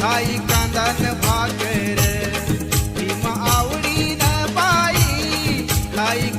खाई कांदा न भाकर. भीमा आवडी न बाई लाई